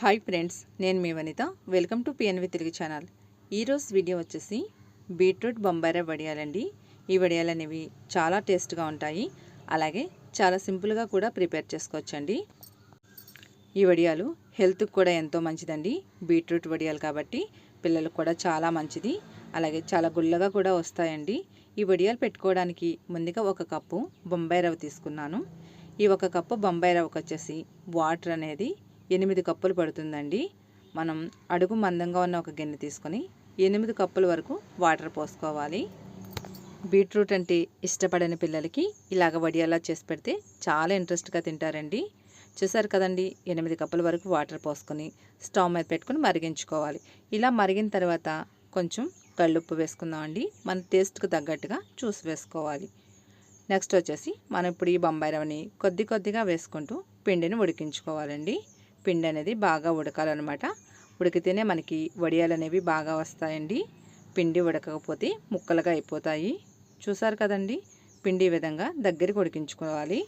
Hi friends నేను మీ Vanitha. Welcome to PNV Telugu channel. ఈరోజు video వచ్చేసి బీట్రూట్ బొంబాయిరా వడియాలండి. ఈ వడియాలు అనేవి చాలా టేస్ట్గా ఉంటాయి. అలాగే చాలా సింపుల్గా కూడా ప్రిపేర్ చేసుకోవచ్చండి. ఈ వడియాలు హెల్త్కి కూడా ఎంతో మంచిదండి. బీట్రూట్ వడియాలు కాబట్టి పిల్లలకు కూడా చాలా మంచిది. అలాగే చాలా గుల్లగా కూడా వస్తాయండి. ఈ వడియాలు పెట్టుకోవడానికి ముందుగా ఒక కప్పు బొంబాయి రవ్వ తీసుకున్నాను. ఈ ఒక కప్పు బొంబాయి రవ్వకు వచ్చేసి వాటర్ అనేది ఎనిమిది కప్పులు పడుతుందండి. మనం అడుగు మందంగా ఉన్న ఒక గిన్నె తీసుకొని ఎనిమిది కప్పుల వరకు వాటర్ పోసుకోవాలి. బీట్రూట్ అంటే ఇష్టపడని పిల్లలకి ఇలాగ వడియాలా చేసి పెడితే చాలా ఇంట్రెస్ట్గా తింటారండి. చూసారు కదండి ఎనిమిది కప్పుల వరకు వాటర్ పోసుకొని స్టవ్ మీద పెట్టుకొని మరిగించుకోవాలి. ఇలా మరిగిన తర్వాత కొంచెం కళ్ళుప్పు వేసుకుందామండి. మన టేస్ట్కి తగ్గట్టుగా చూసి వేసుకోవాలి. నెక్స్ట్ వచ్చేసి మనం ఇప్పుడు ఈ బొంబాయి రవ్వని కొద్ది కొద్దిగా వేసుకుంటూ పిండిని ఉడికించుకోవాలండి. పిండి అనేది బాగా ఉడకాలన్నమాట. ఉడికితేనే మనకి వడియాలు అనేవి బాగా వస్తాయండి. పిండి ఉడకకపోతే ముక్కలుగా అయిపోతాయి. చూసారు కదండి? పిండి ఈ విధంగా దగ్గరికి ఉడికించుకోవాలి.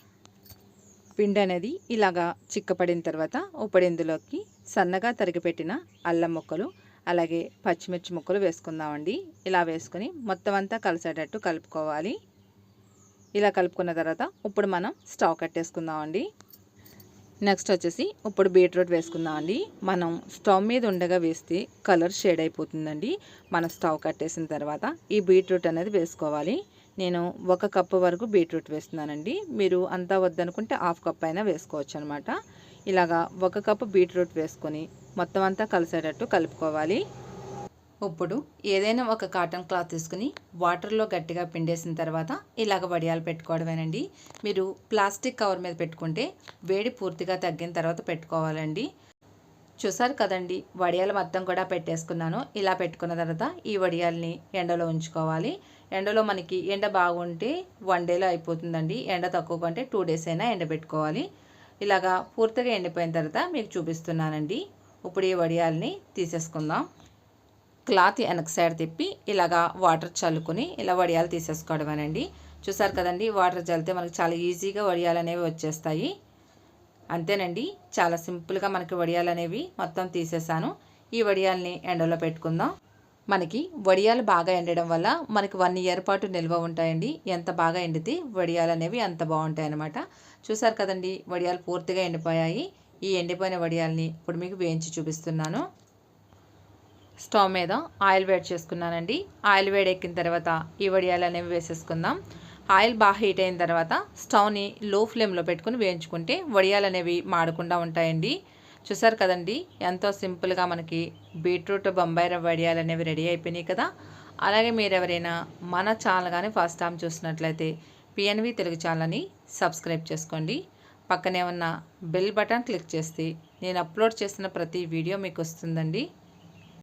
పిండి అనేది ఇలాగా చిక్కపడిన తర్వాత ఉప్పడిందులోకి ఇందులోకి సన్నగా తరిగిపెట్టిన అల్లం ముక్కలు అలాగే పచ్చిమిర్చి ముక్కలు వేసుకుందామండి. ఇలా వేసుకొని మొత్తం అంతా కలిసేటట్టు కలుపుకోవాలి. ఇలా కలుపుకున్న తర్వాత ఇప్పుడు మనం స్టవ్ కట్టేసుకుందామండి. నెక్స్ట్ వచ్చేసి ఇప్పుడు బీట్రూట్ వేసుకుందాం అండి. మనం స్టవ్ మీద ఉండగా వేస్తే కలర్ షేడ్ అయిపోతుందండి. మన స్టవ్ కట్టేసిన తర్వాత ఈ బీట్రూట్ అనేది వేసుకోవాలి. నేను ఒక కప్పు వరకు బీట్రూట్ వేస్తున్నానండి. మీరు అంతా వద్దనుకుంటే హాఫ్ కప్ అయినా వేసుకోవచ్చు అనమాట ఇలాగా ఒక కప్పు బీట్రూట్ వేసుకొని మొత్తం అంతా కలిసేటట్టు కలుపుకోవాలి. ఇప్పుడు ఏదైనా ఒక కాటన్ క్లాత్ తీసుకుని వాటర్లో గట్టిగా పిండేసిన తర్వాత ఇలాగ వడియాలు పెట్టుకోవడమేనండి. మీరు ప్లాస్టిక్ కవర్ మీద పెట్టుకుంటే వేడి పూర్తిగా తగ్గిన తర్వాత పెట్టుకోవాలండి. చూసారు కదండి వడియాలు మొత్తం కూడా పెట్టేసుకున్నాను. ఇలా పెట్టుకున్న తర్వాత ఈ వడియాల్ని ఎండలో ఉంచుకోవాలి. ఎండలో మనకి ఎండ బాగుంటే వన్ డేలో అయిపోతుందండి. ఎండ తక్కువ అంటే టూ డేస్ అయినా ఎండబెట్టుకోవాలి ఇలాగా పూర్తిగా ఎండిపోయిన తర్వాత మీకు చూపిస్తున్నానండి. ఇప్పుడు ఈ వడియాల్ని తీసేసుకుందాం. క్లాత్ వెనక సైడ్ తిప్పి ఇలాగా వాటర్ చల్లుకొని ఇలా వడియాలు తీసేసుకోవడమేనండి. చూసారు కదండి వాటర్ చల్లితే మనకి చాలా ఈజీగా వడియాలు అనేవి వచ్చేస్తాయి. అంతేనండి చాలా సింపుల్గా మనకి వడియాలు అనేవి మొత్తం తీసేసాను. ఈ వడియాల్ని ఎండలో పెట్టుకుందాం. మనకి వడియాలు బాగా ఎండడం వల్ల మనకి వన్ ఇయర్ పాటు నిల్వ ఉంటాయండి. ఎంత బాగా ఎండితే వడియాలు అనేవి అంత బాగుంటాయి అన్నమాట చూసారు కదండి వడియాలు పూర్తిగా ఎండిపోయాయి. ఈ ఎండిపోయిన వడియాల్ని ఇప్పుడు మీకు వేయించి చూపిస్తున్నాను. స్టవ్ మీద ఆయిల్ వేడి చేసుకున్నానండి. ఆయిల్ వేడి ఎక్కిన తర్వాత ఈ వడియాలు అనేవి వేసేసుకుందాం. ఆయిల్ బాగా హీట్ అయిన తర్వాత స్టవ్ని లో ఫ్లేమ్లో పెట్టుకుని వేయించుకుంటే వడియాలు అనేవి మాడకుండా ఉంటాయండి. చూసారు కదండి ఎంతో సింపుల్గా మనకి బీట్రూట్ బొంబాయి రవ్వ వడియాలు అనేవి రెడీ అయిపోయినాయి కదా. అలాగే మీరు ఎవరైనా మన ఛానల్ కానీ ఫస్ట్ టైం చూసినట్లయితే పిఎన్వి తెలుగు ఛానల్ని సబ్స్క్రైబ్ చేసుకోండి. పక్కనే ఉన్న బెల్ బటన్ క్లిక్ చేస్తే నేను అప్లోడ్ చేసిన ప్రతి వీడియో మీకు వస్తుందండి.